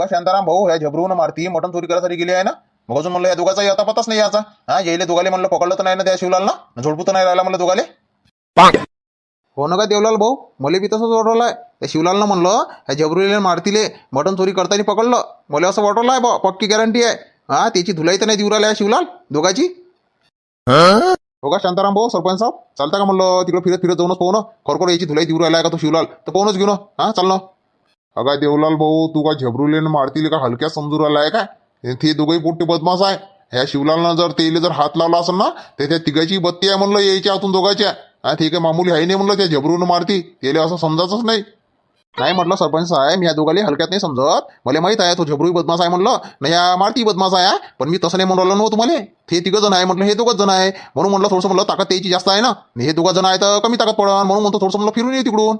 का शांताराम भाऊ ह्या झबरून मारती मटण चोरी करायसाठी गेली आहे ना? मग अजून म्हणलं या दोघाचा आता पताच नाही याचा. हा येईल दोघाले म्हणलं पकडलं तर नाही ना त्या शिवलालना झोडपू तर नाही राहिला म्हणलं दोघाले? हो ना का देवलाल भाऊ मला बी तसंच वाटवलं आहे त्या शिवलालनं म्हणलं ह्या झबरुले मारतीले मटण चोरी करताना पकडलं. मला असं वाटवलं आहे बा पक्की गॅरंटी आहे. हा त्याची धुलाई तर नाही देऊ राहिल्या शिवलाल दोघाची? हो? का शांताराम भाऊ सरपंच साहेब चालता का म्हणलं तिकडे फिरत फिरत जाऊनच पाहू ना खरोखर याची धुलाई देऊ राहिला का तो शिवलाल? तर पाहूनच घेऊ ना हा चाल ना अगा देवलाल भाऊ तू का झबरुले मारतील का? हलक्या समजू राहिला आहे काय? ते दोघंही पोट्टे बदमाश आहे. ह्या शिवलालनं जर तेले जर हात लावला असेल ना तर त्या तिघाची बत्ती आहे म्हणलं यायच्या आतून दोघाच्या. हा ठीक आहे मामूली आहे नाही म्हणलं त्या झबरून मारती तेले असं समजायचंच नाही. नाही म्हटलं सरपंच साहेब या दोघाली हलक्यात नाही समजत. मला माहीत आहे तो झबरू बदमाश आहे म्हणलं. नाही या मारती बदमाश आहे पण मी तसं नाही म्हणून नव्हतं हो तुम्हाला. ते तिघं जण आहे म्हटलं हे दोघं जण आहे. म्हणून म्हटलं थोडंसं म्हणलं ताकद त्याची जास्त आहे ना. हे दोघं जण आहे तर कमी ताकद पडन. म्हणून म्हणतो थोडंसं म्हणलं फिरून ये तिकडून.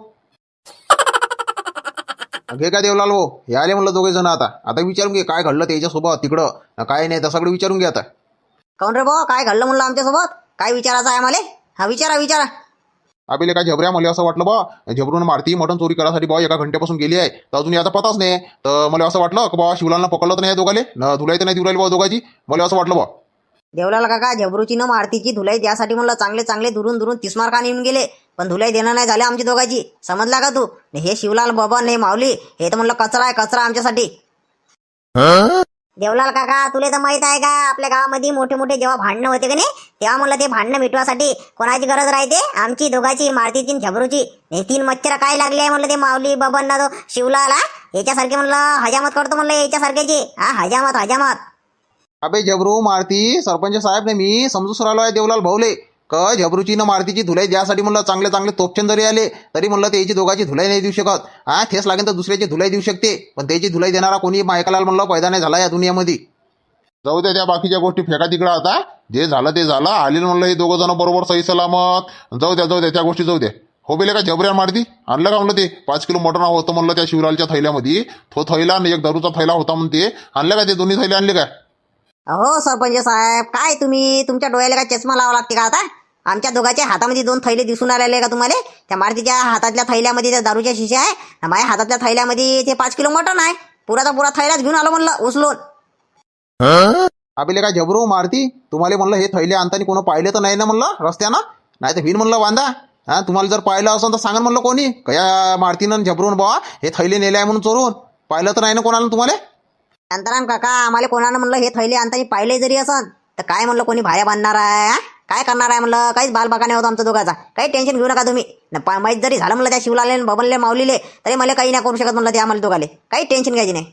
घे काय देवलाल हो? हे आले म्हणलं दोघे जण आता. आता विचारून घे काय घडलं त्याच्यासोबत तिकडं? काय नाही तसं विचारून घे आता. काऊन रे भाऊ? काय घडलं म्हणलं आमच्यासोबत? काय विचारायचं आहे मला हा विचारा विचारा. आबेले काय झबऱ्या मला असं वाटलं बा? झबरून मारती मटण चोरी करायसाठी बा एका घंट्यापासून गेली आहे. तर अजून याचा पताच नाही. तर मला असं वाटलं की बा शिवलालनं पकडलं तर नाही दोघाले? न धुलाई तर नाही राहिली बा दोघाची? मला असं वाटलं बा. देवलाल काका झबरूची न मारतीची धुलाई द्यासाठी म्हणलं चांगले चांगले दुरून दुरून तीस का येऊन गेले. पण धुलाई देणं नाही झाले आमची दोघाची. समजला का तू? हे शिवलाल बबन हे माऊली हे तर म्हणलं कचरा आहे कचरा आमच्यासाठी. देवलाल काका तुला तर माहीत आहे का आपल्या गावामध्ये मोठे मोठे जेव्हा भांडणं होते का नाही तेव्हा म्हणलं ते भांडणं मिटवासाठी कोणाची गरज राहते? आमची दोघाची मारतीची झबरूची हे तीन मच्छर काय लागले आहे म्हणलं ते माऊली बबन तो शिवलाला याच्यासारखे म्हणलं हजामत करतो म्हणलं याच्यासारख्याची. हा हजामत हजामत. अबे झबरू मारती सरपंच साहेब ने मी समजून राहिलो आहे देवलाल भाऊले. क झबरूची न मारतीची धुलाई द्यासाठी म्हणलं चांगले चांगले तोपचंद जरी आले तरी म्हणलं त्याची दोघाची धुलाई नाही देऊ शकत. हा ठेस लागेल तर दुसऱ्याची धुलाई देऊ शकते पण त्याची धुलाई देणारा कोणी मायकालाल म्हणलं पैदा नाही झाला या दुनियामध्ये. जाऊ द्या त्या बाकीच्या गोष्टी फेका तिकडं आता. जे झालं ते झालं. आलेलं म्हणलं हे दोघं जण बरोबर सही सलामत. जाऊ द्या जाऊ द्या त्या गोष्टी जाऊ द्या. हो बेले का जबऱ्या मारती? आणलं का म्हणलं ते? पाच किलो मटण होतं म्हणलं त्या शिवलालच्या थैल्यामध्ये. तो थैला आणि एक दारूचा थैला होता म्हणते. आणलं का ते दोन्ही थैले आणले का? अहो सरपंच साहेब काय तुम्ही? तुमच्या डोळ्याला काय चष्मा लावा लागते का आता? आमच्या दोघांच्या हातामध्ये दोन थैले दिसून आलेले का तुम्हाला? त्या मारतीच्या हातातल्या थैल्यामध्ये त्या दारूच्या शिशा आहे. माझ्या हातातल्या थैल्यामध्ये ते पाच किलो मटण आहे. पुराचा पुरा थैलाच घेऊन आलो म्हणलं उचलून. अभिले काय जबरू मारती तुम्हाला म्हणलं हे थैले आणताना कोण पाहिले तर नाही ना म्हणलं रस्त्यानं? नाही तर विन म्हणलं बांधा हा तुम्हाला जर पाहिलं असं तर सांगा म्हणलं कोणी. कया मारतीनं झबरून बाबा हे थैले नेले आहे म्हणून चोरून. पाहिलं तर नाही ना कोणाला तुम्हाला? शांताराम काका आम्हाला कोणानं म्हणलं हे थैले आणताना पाहिले जरी असन तर काय म्हणलं कोणी भाड्या बांधणार आहे हा? काय करणार आहे म्हणलं? काहीच बालबागाने होतो आमच्या दोघाचा. काही टेन्शन घेऊ नका तुम्ही. न पा- माहीत जरी झालं म्हणलं त्या शिवलाले बबनले माऊलीले तरी मला काही नाही करू शकत म्हणलं ते आम्हाला दोघाले. काही टेन्शन घ्यायची नाही.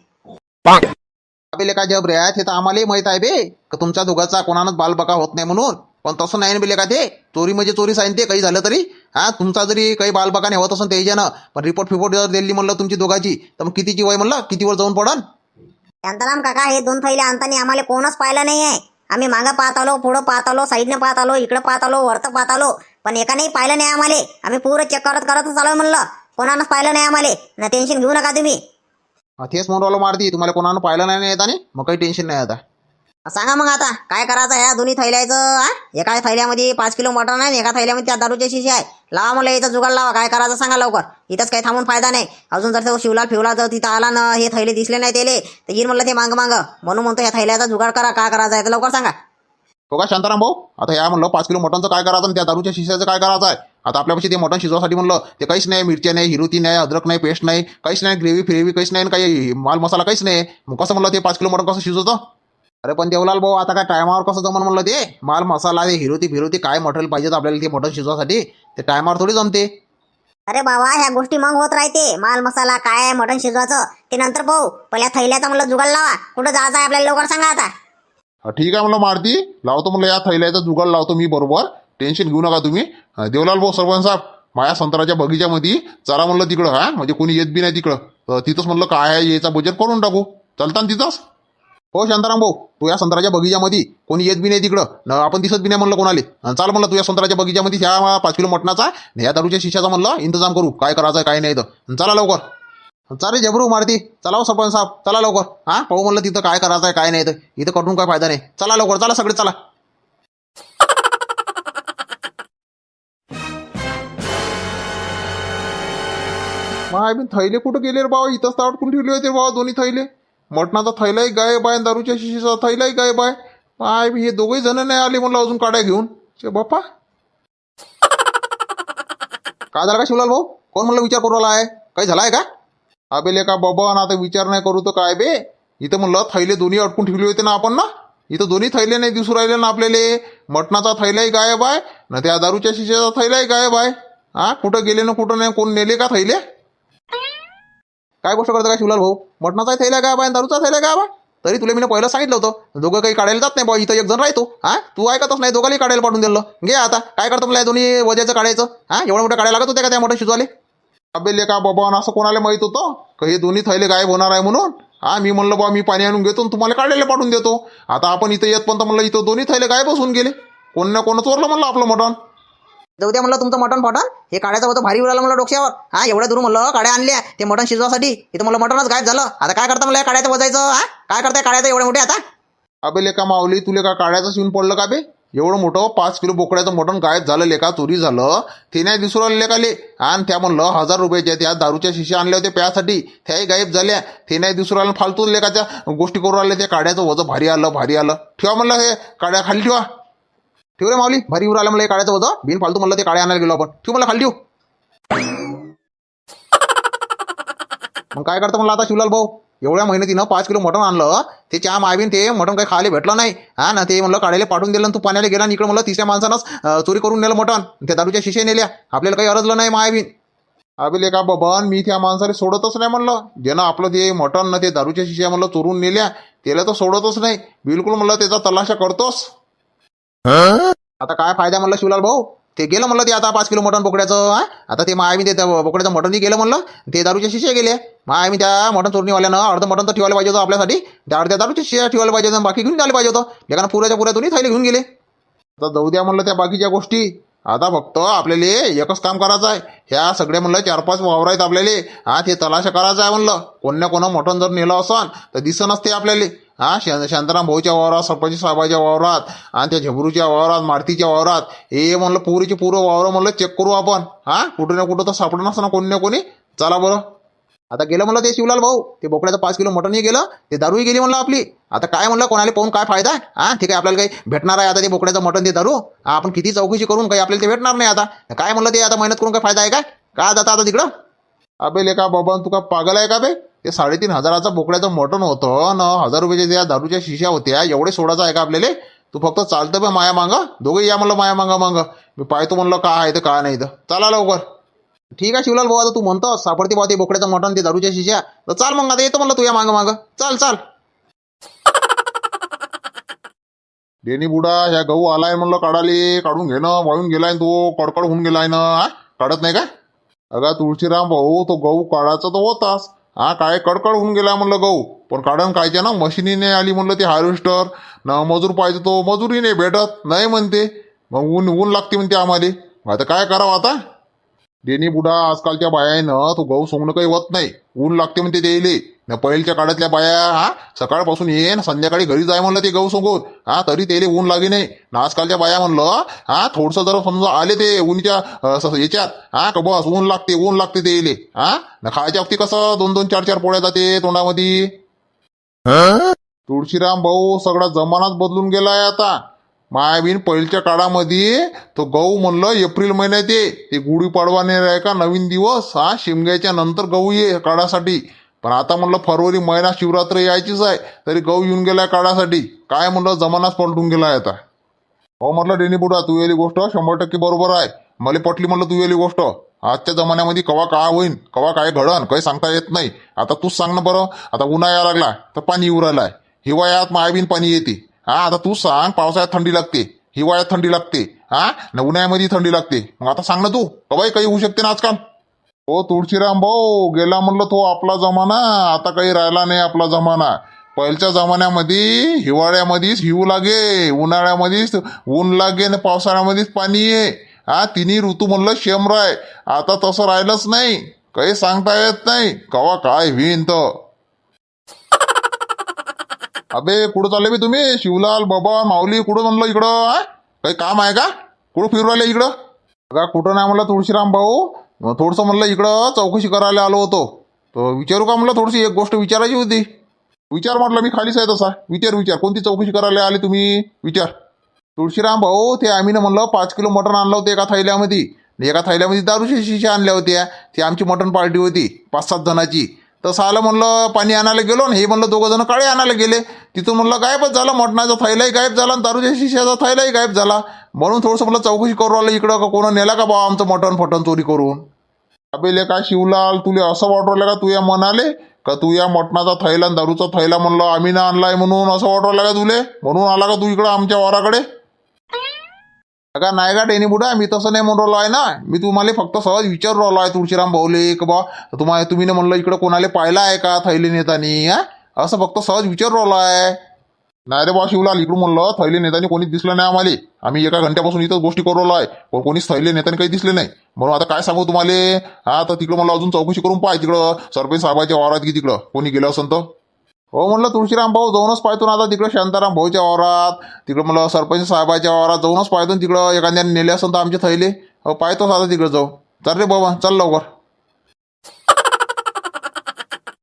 आबेले काय जबरे आहेत हे तर आम्हालाही माहीत आहे बे का तुमच्या दोघाचा कोणानंच बालबका होत नाही म्हणून. पण तसं नाही ना बेले का ते? चोरी म्हणजे चोरी साईन ते काही झालं तरी. हा तुमचा जरी काही बालबका नाही होत असेल त्याच्यानं पण रिपोर्ट फिपोर्ट जर दिली म्हणलं तुमची दोघाची तर मग कितीची वय म्हणलं? किती वर जाऊन पडन? शांताराम काका हे दोन थैले आणताना आम्हाला कोणच पाहिलं नाही आहे आम्ही मागं पाहत आलो पुढं पाहत आलो साईडनं पाहत आलो इकडं पाहत आलो वरतं पाहत आलो पण एकानेही पाहिलं नाही आम्हाला. आम्ही पूर्ण चेक करत करतच आलो म्हणलं. कोणानंच पाहिलं नाही आम्हाला. ना टेन्शन घेऊ नका तुम्ही. तेच म्हणून राहिलो मारती. तुम्हाला कोणानं पाहिलं नाही येत आणि मग काही टेन्शन नाही आता. सांगा मग आता काय करायचं ह्या दोन्ही थैल्याचं हा एका थैल्यामध्ये पाच किलो मटण आहे एका थैल्यामध्ये त्या दारूच्या शिशी आहे. लावा मला याचा जुगाड लावा काय करायचं सांगा लवकर. इथंच काही थांबून फायदा नाही. अजून जर तो शिवला फिवला जर तिथं आला ना हे थैले दिसले नाही त्याले तर येईल म्हणलं ते मांग मांग. म्हणून म्हणतो ह्या थैल्याचा जुगाड करा काय करायचं आहे तर लवकर सांगा. हो का शांताराम भाऊ? आता या म्हणलं पाच किलो मटनचं काय करायचं आणि त्या दारूच्या शिशाचं काय करायचं आहे? आता आपल्यापाशी ते मटण शिजवासाठी म्हणलं ते काहीच नाही मिरच्या नाही हिरुती नाही अद्रक नाही पेस्ट नाही काहीच नाही ग्रेव्ही फ्रेव्ही काहीच नाही आणि काही माल मसाला काहीच नाही. मग कसं म्हणलं ते पाच किलो मटण कसं शिजवतं? अरे पण देवलाल भाऊ आता काय टायमावर कसं जमन म्हणलं ते? माल मसाला ते हिरोती फिरोती काय मटेरियल पाहिजे आपल्याला ते मटण शिजवासाठी? ते टायमावर थोडी जमते. अरे बाबा ह्या गोष्टी मग होत राहते. माल मसाला काय आहे मटण शिजवायचं? ते नंतर पाहू. पहिल्या थैल्याचा म्हणलं जुगाड लावा. कुठं जायचं आहे आपल्याला लवकर सांगा आता. हा, ठीक आहे म्हणलं मारती. लावतो म्हणलं या थैल्याचा जुगाड लावतो मी बरोबर. टेन्शन घेऊ नका तुम्ही. देवलाल भाऊ सरपंच साहेब माया संत्राच्या बगीच्यामध्ये चला म्हणलं तिकडं हा? म्हणजे कोणी येत बी नाही तिकडं. तर तिथंच म्हणलं काय आहे याचा बजेट करून टाकू. चालता ना तिथंच? हो शांताराम भाऊ तू या संत्राच्या बगीच्यामध्ये कोणी येत बी नाही तिकडं. न आपण दिसत बी नाही म्हणलं कोणाले. चाल म्हणलं तू या संत्राच्या बगीच्यामध्ये ह्या पाच किलो मटणाचा ह्या दारूच्या शिशाचा म्हणलं इंतजाम करू. काय करायचं काय नाही तर चला लवकर. चालेल जबरू मारती. चला हो सरपंच साहेब. चला लवकर. हा? पाहू म्हणलं तिथं काय करायचं आहे काय नाही तर इथं करून काय फायदा नाही. चला लवकर चला सगळे चला. माय बी थैले कुठं गेले रे भाऊ इथंच तर कुठून ठेवले होते भाऊ दोन्ही थैले? मटणाचा थैलाही गायब आहे दारूच्या शिशीचा थैलाही गायब आहे. माय हे दोघेही जण नाही आले म्हणलं अजून काड्या घेऊन. चे बाप्पा. काय झालं का शिवलाल भाऊ? कोण म्हणलं विचार करू आला आहे? काही झाला आहे का? अबे का बाबा ना आता विचार नाही करू तर काय बे? इथं म्हणलं थैले दोन्ही अडकून ठेवले होते ना आपण ना? इथं दोन्ही थैले नाही दिसू राहिले ना आपल्याला. मटणाचा थैलाही गायब आहे ना त्या दारूच्या शिशेचा थैलाही गायब आहे. हा कुठं गेले ना कुठं नाही कोण नेले का थैले? काय गोष्ट करतो काय शिवलाल भाऊ? मटणाचा थैला का बाय दारूचा थैला का बा तरी तुला मी पहिलं सांगितलं होतं. दोघं काही काढायला जात नाही बा इथं एक जण राहतो. हा? तू ऐकतच नाही दोघांनी काढायला पाठवून दिलं. घे आता. काय करतो मला दोन्ही वजायचं काढायचं? हा? एवढं मोठं काढायला लागत होते का त्या मोठ्या शिजवाले? अबे का बाबा असं कोणाला माहीत होतं? का हे दोन्ही थैले गायब होणार आहे म्हणून? हा मी म्हणलं बा मी पाणी आणून घेतो तुम्हाला काढलेले पाठवून देतो. आता आपण इथं येत पण म्हणलं इथं दोन्ही थैले गायब बसून गेले. कोण ना कोण चोरलं म्हणलं आपलं मटण. जाऊ द्या म्हणलं तुमचं मटण फटण हे काढायचं होतं भारी उरालं म्हणलं डोक्यावर. हा एवढ्या दूर म्हणलं काड्या आणल्या ते मटण शिजवासाठी. इथं म्हणलं मटणच गायब झालं. आता काय करता मला काढायचं बजायचं वजायचं? हा? काय करताय काढायचं एवढे मोठे आता? अबे लेका माऊली तुले का काढायचं शिवून पडलं का बे? एवढं मोठं पाच किलो बोकड्याचं मटण गायब झालं लेका चोरी झालं. ते नाही दिसू राहिले लेकाले आणि त्या म्हणलं हजार रुपयाच्या त्या दारूच्या शिशी आणल्या होत्या प्यासाठी. त्याही गायब झाल्या. ते नाही दिसू राहिलं फालतू लेकाच्या गोष्टी करू राहिले त्या काढ्याचं वजं भारी आलं भारी आलं. ठेवा म्हणलं हे काड्या खाली ठेवा. ठेव रे माऊली? भारी उर आला मला हे होतं बिन फालतू म्हणलं ते काळे आणायला गेलो आपण. ठेव मला खाली ठेव. मग काय करतो म्हणलं आता शिवलाल भाऊ? एवढ्या मेहनतीनं पाच किलो मटण आणलं. ते चहा मायबीन ते मटण काही खायला भेटलं नाही. हा ना ते म्हणलं काढायला पाठवून दिलं तू पाण्याला गेला आणि इकडं म्हणलं तिसऱ्या माणसानं चोरी करून नेलं मटण. त्या दारूच्या शिशे नेल्या. आपल्याला काही अरजलं नाही मायबीन. अभिले का बबन मी त्या माणसाला सोडतच नाही म्हणलं. ज्यानं आपलं ते मटण ना ते दारूच्या शिशे म्हणलं चोरून नेल्या त्याला तर सोडतच नाही. बिलकुल म्हणलं त्याचा तलाशा करतोस. आता काय फायदा म्हणलं शिवलाल भाऊ? ते गेलं म्हणलं ते आता पाच किलो मटण बोकड्याचं हा? आता ते मग आम्ही ते त्या बोकड्याचं मटणही गेलं म्हणलं ते दारूचे शिशे गेले. मग आम्ही त्या मटण चोरणीवाल्यानं अर्ध मटण तर ठेवायला पाहिजे होतं आपल्यासाठी त्या अर्ध्या दारूचे शिशे ठेवायला पाहिजे होतं बाकी घेऊन जायला पाहिजे होतं. लेखानं पुऱ्याच्या पुऱ्या दोन्ही थैले घेऊन गेले. आता जाऊ द्या म्हणलं त्या बाकीच्या गोष्टी. आता फक्त आपल्याला एकच काम करायचं आहे. ह्या सगळे म्हणलं चार पाच वावर आहेत आपल्याला. हा ते तलाशा करायचं आहे म्हणलं. कोण ना कोणा मटण जर नेलं असन तर दिसं नसते आपल्याला. हा शां शांताराम भाऊच्या वावरात सरपंच साहेबाच्या वावरात आणि त्या झेबरूच्या वावरात मारतीच्या वावरात हे म्हणलं पुरीचे पुरं वावरं म्हणलं चेक करू आपण. हा कुठं ना कुठं तर सापडणार ना कोणी ना कोणी. चला बरं. आता गेलं म्हणलं ते शिवलाल भाऊ. ते बोकड्याचं पाच किलो मटनही गेलं ते दारूही गेली म्हणलं आपली. आता काय म्हणलं कोणाला पाहून काय फायदा आहे? हा ठीक आहे आपल्याला काही भेटणार आहे आता ते बोकड्याचं मटन ते दारू. आपण किती चौकशी करून काही आपल्याला ते भेटणार नाही आता. काय म्हणलं ते आता मेहनत करून काय फायदा आहे का काय जाता आता तिकडं? अबे लेका बाबा तुका पागल आहे का बे? ते साडेतीन हजाराचं बोकड्याचं मटन होतं न हजार रुपयाच्या त्या दारूच्या शिशा होत्या एवढे सोडायचं आहे का आपल्याला? तू फक्त चालतं बे माया मांग. दोघे या म्हणलं माया मांगा मांग. मी पाहतो म्हणलं काय आहे तर काय नाही तर. चला लवकर. ठीक आहे शिवलाल भाऊ आता तू म्हणतोस सापडते भाऊ ते बोकड्याचं मटण ते दारूच्या शिशा तर चाल मग आता येतो म्हणलं तू या मागं मागं. चाल चाल. डेनी बुडा ह्या गहू आलाय म्हणलं काढाले काढून घेणं वाळून गेलाय तो कडकड होऊन गेलाय ना हा? काढत नाही का अगा तुळशीराम भाऊ तो गहू काढायचा तर होताच. हा काय कडकड होऊन गेलाय म्हणलं गहू. पण काढून कायच्या ना मशिनीने आली म्हणलं ते हार्वेस्टर. न मजूर पाहिजे तो मजुरी नाही भेटत नाही म्हणते. मग ऊन ऊन लागते म्हणते आम्हाला. आता काय करावं आता? डेनी बुडा आजकालच्या बायानं तो गहू सोंगणं काही होत नाही. ऊन लागते म्हणते ते येईल न पहिलच्या काळातल्या बाया हा सकाळपासून ये न संध्याकाळी घरी जाय म्हणलं ते गहू सोंगून. हा तरी त्याला ऊन लागे नाही. न आजकालच्या बाया म्हणलं हा थोडंसं जर समजा आले ते ऊनच्या याच्यात हा का बस ऊन लागते ऊन लागते ते येले हा न खायच्या वक्ती कसं दोन दोन चार चार पोळ्या जाते तोंडामध्ये? तुळशीराम भाऊ सगळा जमानाच बदलून गेलाय आता. मायाबीन पहिलीच्या काळामध्ये तो गहू म्हणलं एप्रिल महिन्यात ये. ते गुढीपाडवाने आहे का? नवीन दिवस हा? शिमग्याच्या नंतर गहू ये काढासाठी. पण आता म्हणलं फरवरी महिना शिवरात्र यायचीच आहे. तरी गहू येऊन गेलाय काढासाठी. काय म्हणलं जमानाच पलटून गेलाय आता. हो म्हटलं डेनी बुडा तू येली गोष्ट शंभर टक्के बरोबर आहे. मला पटली म्हणलं तू येली गोष्ट. आजच्या जमान्यामध्ये कवा काय होईन कवा काय घडन काही सांगता येत नाही. आता तूच सांग ना बरं. आता उन्हा यायला लागला तर पाणी येऊ राहिलाय हिवाळ्यात मायाबीन पाणी येते. हा आता तू सांग पावसाळ्यात थंडी लागते हिवाळ्यात थंडी लागते हा? न उन्हाळ्यामध्ये थंडी लागते. मग आता सांग ना तू कवाही काही होऊ शकते ना आजकाल? हो तुळशीराम भाऊ गेला म्हणलं तो आपला जमाना आता काही राहिला नाही आपला जमाना. पहिलच्या जमान्यामध्ये हिवाळ्यामध्येच हिऊ लागे उन्हाळ्यामध्येच ऊन लागे आणि पावसाळ्यामध्येच पाणी ये. हा तिन्ही ऋतू म्हणलं शेमराय. आता तसं राहिलंच नाही काही सांगता येत नाही. कवा काय होईन तर? अबे कुठं चालले मी तुम्ही? शिवलाल बाबा माऊली कुठं म्हणलं इकडं? हा? काही काम आहे का? कुठं फिरू राहिले इकडं? का कुठं नाही म्हणलं तुळशीराम भाऊ. थोडंसं म्हणलं इकडं चौकशी करायला आलो होतो. तर विचारू का म्हणलं थोडीशी? एक गोष्ट विचारायची होती. विचार म्हटलं मी खालीच आहे तसा. विचार विचार. कोणती चौकशी करायला आले तुम्ही? विचार. तुळशीराम भाऊ ते आम्ही म्हणलं पाच किलो मटण आणलं होतं एका थैल्यामध्ये एका थैल्यामध्ये दारूच्या शिशा आणल्या होत्या. ती आमची मटण पार्टी होती. पाच सात जणाची. तसं आलं म्हणलं पाणी आणायला गेलो आणि हे म्हणलं दोघं जण काळे आणायला गेले. तिथून म्हणलं गायबच झालं मटणाचा थैलाही गायब झाला आणि दारूच्या शिशाचा थैलाही गायब झाला. म्हणून थोडंसं म्हणलं चौकशी करू आलं इकडं का कोणा नेला का बा आमचं मटण फटण चोरी करून. अबेले का शिवलाल तुले असं वाटवलं का तू या म्हणाले का तू या मटणाचा थैला आणि दारूचा थैला म्हणलं आम्ही ना आणलाय म्हणून असं वाटवलं का तुले? म्हणून आला का तू इकडं आमच्या वाराकडे? का नाही का टेनी बुडा मी तसं नाही म्हणून राहिलो आहे ना. मी तुम्हाला फक्त सहज विचारू राहिलो आहे तुळशीराम भाऊले की बा तुम्हाला तुम्ही नाही म्हणलं इकडं कोणाला पाहिलं आहे का थैली नेतानी हा? असं फक्त सहज विचारू राहिलो आहे. नाही रे बा शिवलाल इकडून म्हणलं थैली नेतानी कोणीच दिसलं नाही आम्हाला. आम्ही एका घंट्यापासून इथंच गोष्टी करू राहिलो आहे. पण कोणीच थैली नेतानी काही दिसले नाही. म्हणून आता काय सांगू तुम्हाला? हा तर तिकडं मला अजून चौकशी करून पाय तिकडं. सरपंच साहेबाच्या वावरात की तिकडं. कोणी गेलं असेल तर. हो म्हणलं तुळशीराम भाऊ जाऊनच पाहतो ना आता तिकडं शांताराम भाऊच्या वावरात. तिकडं म्हणलं सरपंच साहेबाच्या वावरात जाऊनच पाहतो ना तिकडं. एखाद्याने नेले असेल तर आमचे थैले. हो पाहतोच आता तिकडं जाऊ. चल रे बाबा चल लवकर.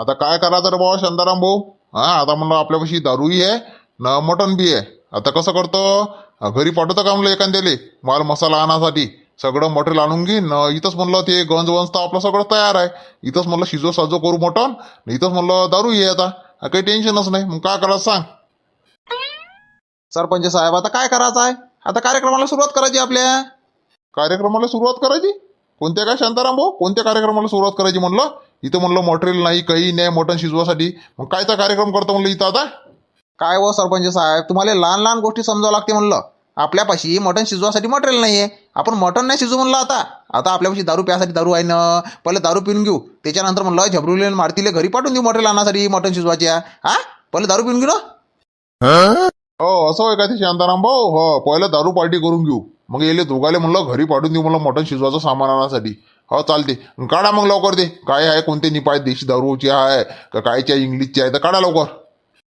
आता काय करायचं रे बाबा शांताराम भाऊ? हा आता म्हणलं आपल्यापाशी दारूही आहे न मटण बी आहे. आता कसं करतो? घरी पाठवतो का म्हणलं एखाद्याले? माल मसाला आणण्यासाठी सगळं मटेरियल आणून घेईन इथंच म्हणलं ते गंज वंज तर आपलं सगळं तयार आहे. इथंच म्हणलं शिजो साजो करू मटण. इथंच म्हणलं दारू ये आता. काही टेन्शनच नाही. मग काय करायचं सांग. सरपंच साहेब आता काय करायचं आहे? आता कार्यक्रमाला सुरुवात करायची आपल्या. कार्यक्रमाला सुरुवात करायची? कोणत्या काय शांताराम भाऊ? कोणत्या कार्यक्रमाला सुरुवात करायची म्हणलं? इथं म्हणलं मटेरियल नाही काही नाही मटण शिजवासाठी. मग कायचा कार्यक्रम करतो म्हणलं इथं आता? काय व सरपंच साहेब? तुम्हाला लहान लहान गोष्टी समजावं लागते म्हणलं. आपल्यापाशी मटण शिजवासाठी मटेरियल नाही आहे आपण मटण नाही शिजू म्हणलं आता. आता आपल्यापाशी दारू प्यासाठी दारू आहे ना. पहिले दारू पिऊन घेऊ. त्याच्यानंतर म्हणलं झबरुले मारतीले घरी पाठवून देऊ मटेरियल आणण्यासाठी मटण शिजवायच्या. हा पहिले दारू पिऊन घेऊ ना. हो असं होय का ते शांताराम भाऊ? हो पहिलं दारू पार्टी करून घेऊ. मग येले दोघाले म्हणलं घरी पाठवून देऊ म्हणलं मटण शिजवायचं सामान आणण्यासाठी हो चालते काढा मग लवकर ते. काय आहे कोणते निपाय? देशी दारूची आहे का कायच्या इंग्लिशची आहे तर काढा लवकर.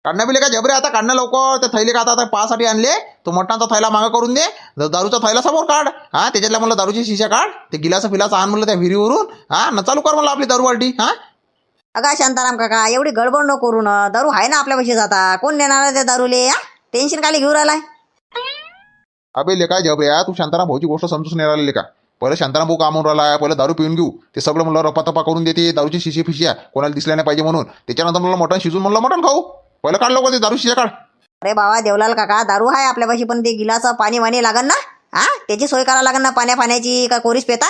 काढण्या बिले का जबरे आता काढणं लवकर. ते थैले का आता पासाठी आणले? तो मटणाचा थैला मागं करून दे. दारूचा थैला समोर काढ. हा त्याच्यातल्या म्हणलं दारूची शिशा काढ. ते गिलास फिलाचं आण म्हणलं त्या विहिरीवरून. हा न चालू कर म्हणलं आपली दारू वाटी हा? अगा शांताराम काका एवढी गडबड नको करू ना. दारू आहे ना आपल्यापाशी जाता. कोण नेणार आहे त्या दारूले हा? टेन्शन काली घेऊन राहिलाय? अबे लेका जबऱ्या तू शांताराम भाऊची गोष्ट समजूच नाही राहिली का? पहिलं शांताराम भाऊ कामून राहिला पहिलं दारू पिऊन घेऊ. ते सगळं म्हणलं रपातपा करून देते दारूची शिशी फिशिया कोणाला दिसल्या नाही पाहिजे म्हणून. त्याच्यानंतर म्हणलं मटण शिजून म्हणलं मटण खाऊ. पहिलं काढ लवकर ते दारू शिया काढ. अरे बाबा देवलाल काका दारू आहे आपल्यापाशी पण ते गिलास पाणी वाणी लागन ना? हा? त्याची सोय करावं लागन ना पाण्या पाण्याची का कोरीस पेता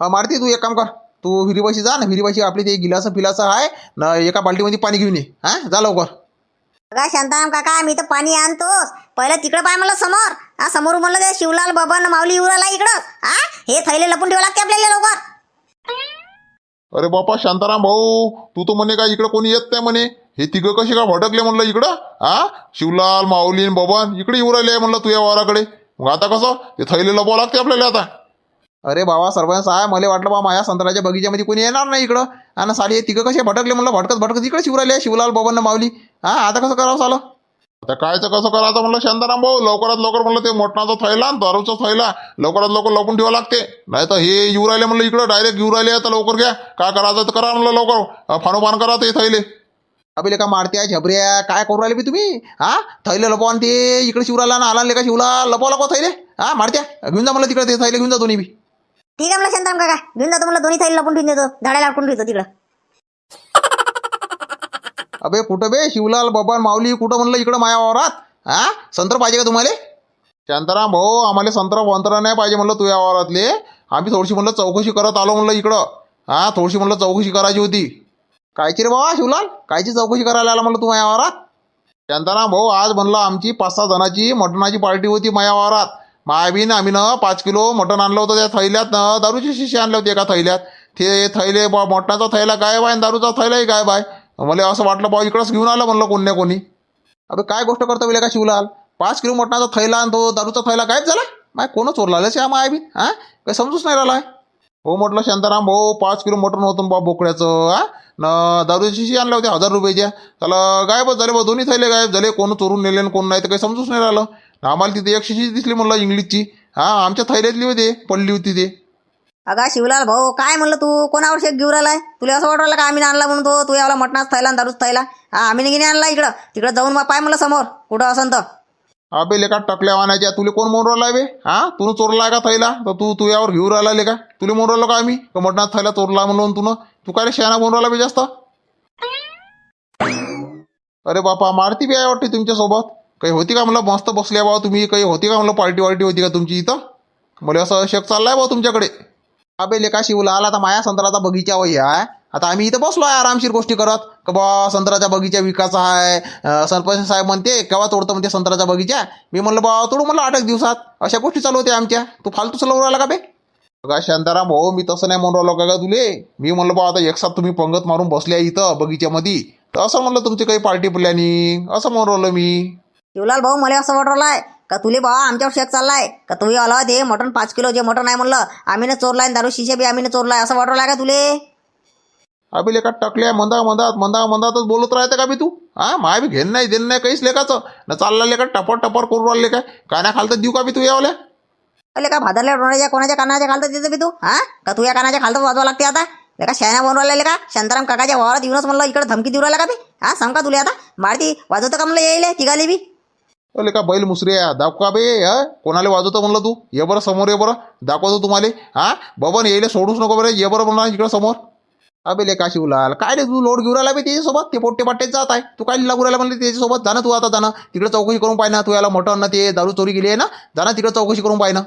हा मारती तू एक काम कर. तू विहिरीपाशी जा ना विहिरीपाशी आपली ते गिलास फिलाचं आहे न एका बाल्टीमध्ये पाणी घेऊन ये. हा? जा लवकर. अगा शांताराम काका मी तर पाणी आणतोच. पहिलं तिकडं पाय म्हणलं समोर. हा समोर म्हणलं ते शिवलाल बबन माऊली येऊ राहिला इकडं. हा? हे थैले लपून ठेवा लागते आपल्याला लवकर. अरे बापा शांताराम भाऊ तू तर म्हणे का इकडं कोणी येत नाही म्हणे? हे तिघं कसे का भटकले म्हणलं इकडं? हा शिवलाल माऊली आणि बबन इकडे येऊ राहिले म्हणलं तुझ्या वाराकडे. मग आता कसं? ते थैले लपवावं लागते आपल्याला आता. अरे बाबा सरपंच साहेब मला वाटलं बा माझ्या संत्र्याच्या बगीच्यामध्ये कोणी येणार नाही इकडं. आणि साडी तिघं कसे भटकले म्हणलं? भटकत भटकत इकडे शिवू राहिले शिवलाल बबन माऊली. हा आता कसं करावं चालं आता कायचं कसं करायचं म्हणलं शांताराम भाऊ? लवकरात लवकर म्हणलं ते मटणाचा थैला आणि दारूचा थैला. लवकरात लवकर लपून ठेवा लागते. नाही तर हे येऊ राहिले म्हणलं इकडं डायरेक्ट येऊ राहिले आता लवकर घ्या. काय करायचं तर करा म्हणलं लवकर. फानोफान करा ते थैले. अबे का मारत्या झबऱ्या काय करू राहिले बी तुम्ही? हा? थैले लपवा ते. इकडे शिवराला ना आला लेका शिवला. लपवा लपवा थैले. हा मारत्या. घेऊन जा मला तिकडे ते थैले घेऊन जा दोन्ही बी. ठीक आहे म्हणलं शांताराम काका. घेऊन जातो मला दोन्ही थैले लपून ठेवून देतो. झाडाला अडकून ठेवतो तिकडं. अबे कुठं बे? शिवलाल बबन माऊली कुठं म्हणलं इकडं माया वावरात? हा? संत्र पाहिजे का तुम्हाला? शांताराम भाऊ आम्हाला संत्र वंत्र नाही पाहिजे म्हणलं तुझ्या वावरातले. आम्ही थोडीशी म्हणलं चौकशी करत आलो म्हणलं इकडं. हा थोडीशी म्हणलं चौकशी करायची होती. कायची रे बाबा शिवलाल? कायची चौकशी करायला आला म्हणलं तू माझ्या वावरात? शांताराम भाऊ आज म्हणलं आमची पाच सहा जणाची मटणाची पार्टी होती माझ्या वावरात. मायाबीन आम्ही ना पाच किलो मटण आणलं होतं त्या थैल्यात न दारूची शिशी आणले होते एका थैल्यात. ते थैले बा मटणाचा थैला गायब आहे आणि दारूचा थैलाही गायब आहे मला असं वाटलं बा इकडंच घेऊन आलं म्हणलं कोण नाही कोणी. अबे काय गोष्ट करतो विले का शिवलाल? पाच किलो मटणाचा थैला आणि तो दारूचा थैला गायब झाला? माय कोण चोरला श्या माय मायाबीन हा काही समजूच नाही राहिला. आहे हो म्हटलं शांताराम भाऊ पाच किलो मटण होतं बा बोकड्याचं हा? न दारूची शिशी आणल्या होत्या हजार रुपयाच्या त्याला गायबच झाले बा दोन्ही थैले गायब झाले कोण चोरून नेले आणि कोण नाही तर काही समजूच नाही राहिलं. आम्हाला तिथे एक शिशी दिसली म्हणलं इंग्लिशची. हा आमच्या थैल्यातली होती पडली होती ते. अगा शिवलाल भाऊ काय म्हणलं तू? कोणावर शेक घेऊन राहिलाय? तुला असं वाटलं राहिलं का आम्ही आणला म्हणून तू? यावला मटणाच थैला आणि दारूच थैला? हा आम्ही नाही आणला इकडं. तिकडं जाऊन मग पाय म्हणलं समोर. कुठं असं तर. अबे लेका टकल्या वाण्याच्या तुले कोण म्हणून राहिला बे? हा? तू चोरला का थैला? तर तू तू यावर घेऊन राहिला लेका. तुले म्हणून राहिलो का आम्ही? का मटणात थैला चोरला म्हणून तू तू काय शहाणा म्हणून राहिला बे जास्त? अरे बापा मारती बी आहे वाटते तुमच्यासोबत? काही होती का म्हणलं मस्त बसल्या बा तुम्ही? काही होती का म्हणलं पार्टी वार्टी होती का तुमची इथं? मला असं शक चाललाय बा तुमच्याकडे. अबे लेका शिवला आला तर माया संत्राचा बगीचा वय आहे आता आम्ही इथं बसलो आहे आरामशीर गोष्टी करत. का बा संत्राचा बगीचा विकायचा आहे. सरपंच साहेब म्हणते केव्हा तोडतो? म्हणते संत्राचा बगीचा. मी म्हणलं बा तोडू म्हणलं आठ एक दिवसात. अशा गोष्टी चालू होत्या आमच्या. तू फालतूच लावून राहिला का बे? का शांताराम भाऊ मी तसं नाही म्हणून राहिलो का गा तुले? मी म्हणलं बा आता एक साथ तुम्ही पंगत मारून बसल्या इथं बगीच्यामध्ये. तर असं म्हणलं तुमची काही पार्टी प्लॅनिंग? असं म्हणून राहिलो मी. शिवलाल भाऊ मला असं वाटू राहिलाय का तुले भावा आमच्यावर शेक चाललाय? का तुम्ही आला ते मटण पाच किलो जे मटण आहे म्हणलं? आम्ही चोरलाय आणि दारू शिशे बी आम्ही चोरलाय असं वाटू राहिलाय का तुले? अबे लेका टकल्या मंदा मंदात मंदा मंदातच बोलत राहते का बी तू? हा? माय बी घेणं नाही देणं नाही काहीच लेकाचं न चालला लेका टपर टपर करून राहिले काय? काना खालतं देऊ का बी तू यावल्या? अरे का भादरल्या डोण्याच्या कोणाच्या कानाच्या खालतं देतं बी तू? हा? का तू या कानाच्या खालतं वाजवा लागते आता? लेका बनवून राहिले का शांताराम काकाच्या वावरात येऊनच म्हणलं इकडे धमकी देऊ राहिला का बी? हा? सांग का तुला आता? मारती वाजवतं का म्हणलं येईल तिघाली बी? अले का बैल मुसऱ्या दाखव का बे हा? कोणाला वाजवतो म्हणलं तू? ये बरं समोर ये बरं दाखवतो तुम्हाला हा? बबन येईल सोडूच नको बरं ये बरं म्हणा इकडं समोर. अबे काशी शिवलाल काय रे तू लोड घेऊन राहिला बे त्याच्यासोबत? ते पोट्टे पाट्टेच जात आहे. तू काय लागू राहिला म्हणले त्याच्यासोबत? जाणं तू आता जाणं तिकडे चौकशी करून पाहिजे तू याला मोठं अन्न ते दारू चोरी केली आहे ना. जाणं तिकडे चौकशी करून पाहिजे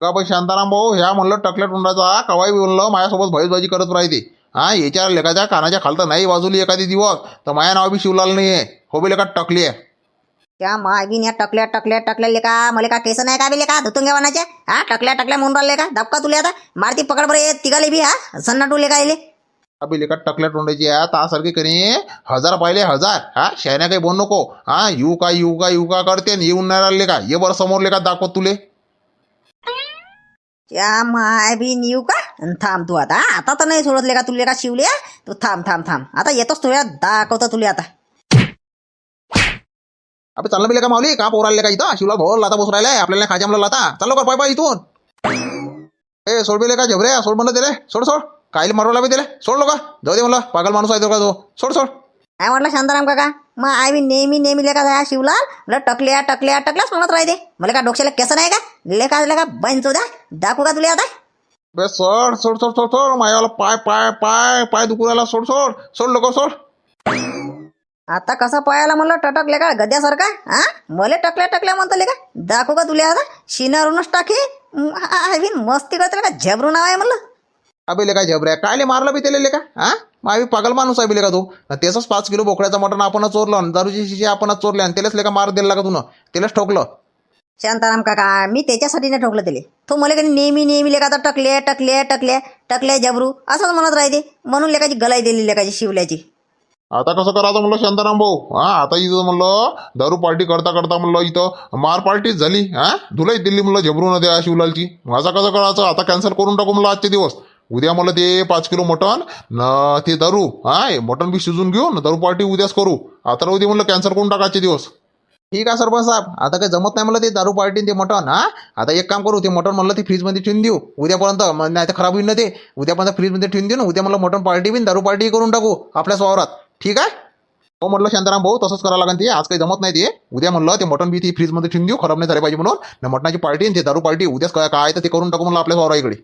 का पण शांताराम भाऊ ह्या म्हणलं टकल्या तोंडाचा कवाई बोललं माझ्यासोबत भैसबाजी करत राहते. हा याच्या लेखाच्या कानाच्या खालतं नाही बाजूली एखादी दिवस. तर माझ्या नाव बी शिवलाल नाही आहे हो बी लेखा टकली आहे. त्या मागीन या टकल्या टकल्या टकल्या का मला का केस नाही का बी का धुतून घ्या हा टकल्या टकल्या म्हणून राहिले का धपका तुले आता. मारती पकड बरं ये तिघाले बी हा. सन्नाटू लेखा इले. लेका टकल्या तोंडाची आहे तासारखी करी हजार पाहिले हजार हा शहाण्या काही बोल नको हा येऊ का येऊ का येऊ का करते येऊन नाही राहिले का ये बरं समोर लेका दाखवत तुले। त्या माय बी निऊ का? थांब तू आता? आता तर नाही सोडतले का तुले का शिवले तू थांब थांब थांब आता येतोच तुला दाखवतो तुले आता। अबे चाललं बी लेका माऊली का पोराले का इथं शिवला भाऊ लाता बसू राहिलाय आपल्याला खायच्या म्हणलं लाता चाललो कर पाय पाय इथून। ए सोड बी लेका झबरे सोड म्हणलं दिले सोड सोड। कायले मारवला बी दिले सोड लोका जाऊ दे म्हणलं पागल माणूस आहे तो का तो सोड सोड काय म्हटलं शांताराम काका मग आय बी नेहमी नेहमी लेखा हा शिवलाल मला टकल्या टकल्या टकल्याच म्हणत राहते मला का डोक्याला केसं नाही का लेखा लेखा बंचो द्या दाखवू का तुला आता बे सोड सोड सोड सोड सोड माझ्यावाला पाय पाय पाय पाय दुखू राहिला सोड सोड सोड लोक सोड आता कसं पळायला म्हणलं टटकले का गद्यासारखा हा मले टकल्या टकल्या म्हणतो लेका दाखवू का तुला आता शिनारूनच टाके मस्ती करते का झबरू नाव आहे म्हणलं अबे लेका झबऱ्या कायले मारलं बी त्याला लेका हा? मावी पागल माणूस आहे बी लेका तो? त्याचंच पाच किलो बोकड्याचं मटण आपण चोरलं आणि दारूची शिशी आपणच चोरले आणि त्यालाच लेका मार दिला का तुनं त्यालाच ठोकलं. शांताराम काका मी त्याच्यासाठी नाही ठोकलं त्याले. तो मला कधी नेहमी नेहमी लेखा आता टकले टकले टकले टकले जबरू असंच म्हणत राहते. म्हणून लेखाची गलाई दिली लेखाची शिवल्याची. आता कसं करायचं म्हणलं शांताराम भाऊ? हा आता इथं म्हणलं दारू पार्टी करता करता म्हणलं इथं मार पार्टीच झाली हा? धुलाई दिल्ली म्हणलं झबरू न द्या शिवलालची. माझा कसं करायचं? आता कॅन्सल करून टाकू म्हणलं आजचे दिवस. उद्या मला ते पाच किलो मटण न ते दारू. हाय मटन मटण बी शिजून घेऊ न दारू पार्टी उद्याच करू. आता उद्या म्हणलं कॅन्सल करून टाकायचे दिवस. ठीक आहे सरपंच साहेब. आता काही जमत नाही मला ते दारू पार्टी ते मटण हा? आता एक काम करू ते मटण म्हणलं ते फ्रीजमध्ये ठेवून देऊ. उद्यापर्यंत नाही तर खराब होईल ना ते. उद्यापर्यंत फ्रीजमध्ये ठेवून देऊ ना. उद्या मला मटण पार्टी बी दारू पार्टी करून टाकू आपल्याच वावरात ठीक आहे? हो म्हटलं शांताराम भाऊ तसंच करावं लागेल ते. आज काही जमत नाही ते. उद्या म्हणलं ते मटण बी ती फ्रीजमध्ये ठेवून देऊ. खराब नाही झाले पाहिजे म्हणून. मटणाची पार्टी आणि ते दारू पार्टी उद्याच काय काय तर ते करून टाकू म्हणलं आपल्या वावरा इकडे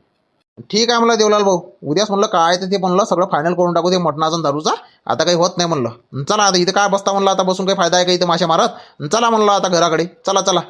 ठीक आहे म्हणलं देवलाल भाऊ. उद्याच म्हणलं काय तर ते म्हणलं सगळं फायनल करून टाकू ते मटणाचा दारूचा. आता काही होत नाही म्हणलं. चला आता इथं काय बसता म्हणलं आता बसून काही फायदा आहे का इथं माशा मारत? चला म्हणलं आता घराकडे. चला चला.